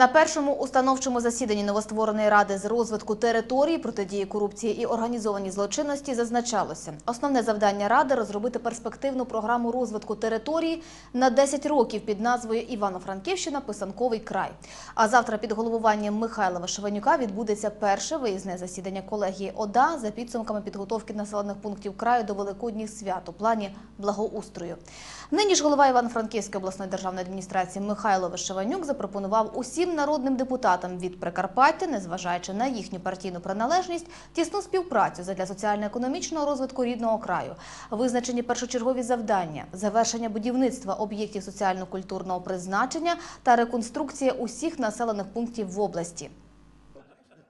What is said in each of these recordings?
На першому установчому засіданні новоствореної ради з розвитку території, протидії корупції і організованій злочинності зазначалося, основне завдання ради розробити перспективну програму розвитку території на 10 років під назвою Івано-Франківщина Писанковий край. А завтра під головуванням Михайла Вишеванюка відбудеться перше виїзне засідання колегії ОДА за підсумками підготовки населених пунктів краю до Великодніх свят у плані благоустрою. Нині ж голова Івано-Франківської обласної державної адміністрації Михайло Вишеванюк запропонував усім народним депутатам від Прикарпаття, незважаючи на їхню партійну приналежність, тісну співпрацю задля соціально-економічного розвитку рідного краю, визначені першочергові завдання, завершення будівництва об'єктів соціально-культурного призначення та реконструкція усіх населених пунктів в області.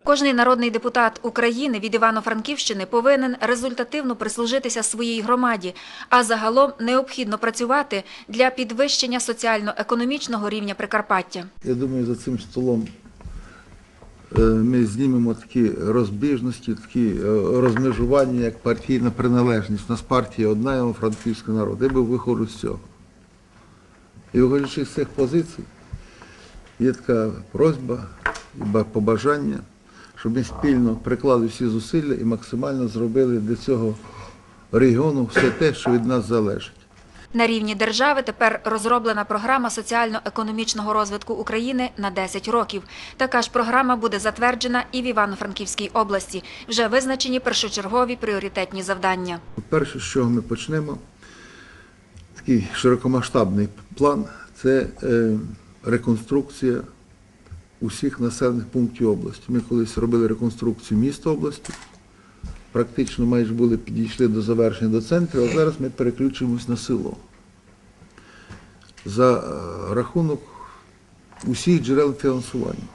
Кожний народний депутат України від Івано-Франківщини повинен результативно прислужитися своїй громаді, а загалом необхідно працювати для підвищення соціально-економічного рівня Прикарпаття. Я думаю, за цим столом е, ми знімемо такі розбіжності, такі е, розмежування, як партійна приналежність. У нас партія одна, і франківський народ. Я би виходжу з цього. І виходячи з цих позицій, є така просьба побажання, щоб ми спільно приклали всі зусилля і максимально зробили для цього регіону все те, що від нас залежить. На рівні держави тепер розроблена програма соціально-економічного розвитку України на 10 років. Така ж програма буде затверджена і в Івано-Франківській області. Вже визначені першочергові пріоритетні завдання. Перше, з чого ми почнемо, такий широкомасштабний план це е, реконструкція усіх населених пунктів області. Ми колись робили реконструкцію міста області, практично майже були підійшли до завершення до центру, а зараз ми переключимось на село. За е, рахунок усіх джерел фінансування.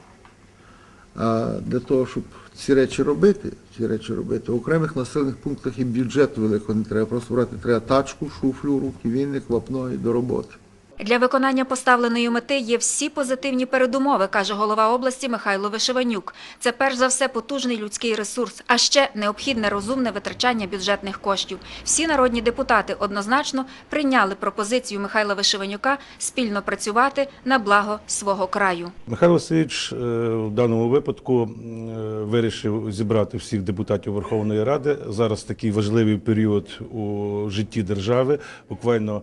А для того, щоб ці речі робити, ці речі робити, в окремих населених пунктах і бюджету великого не треба. Просто брати треба тачку, шуфлю, руки, вінник, вапно і до роботи. Для виконання поставленої мети є всі позитивні передумови, каже голова області Михайло Вишеванюк. Це перш за все потужний людський ресурс, а ще необхідне розумне витрачання бюджетних коштів. Всі народні депутати однозначно прийняли пропозицію Михайла Вишеванюка спільно працювати на благо свого краю. Михайло Васильович е, в даному випадку е, вирішив зібрати всіх депутатів Верховної Ради. Зараз такий важливий період у житті держави. Буквально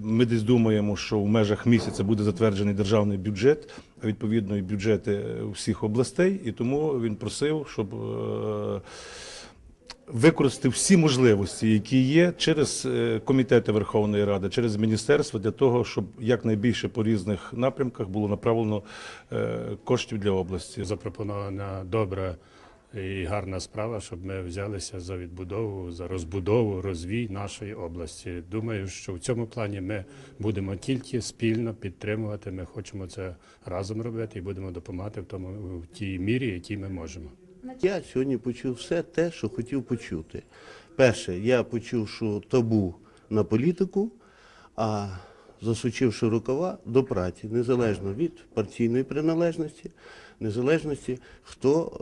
ми десь думаємо, що в межах місяця буде затверджений державний бюджет, відповідно і бюджети всіх областей. І тому він просив, щоб е, використати всі можливості, які є через е, комітети Верховної Ради, через міністерство, для того, щоб якнайбільше по різних напрямках було направлено е, коштів для області. запропонована добра і гарна справа, щоб ми взялися за відбудову, за розбудову, розвій нашої області. Думаю, що в цьому плані ми будемо тільки спільно підтримувати. Ми хочемо це разом робити і будемо допомагати в тому в тій мірі, якій ми можемо. Я сьогодні почув все те, що хотів почути. Перше, я почув, що табу на політику, а засучивши рукава до праці, незалежно від партійної приналежності, незалежності, хто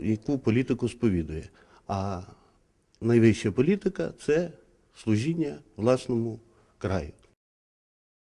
е, яку політику сповідує. А найвища політика це служіння власному краю.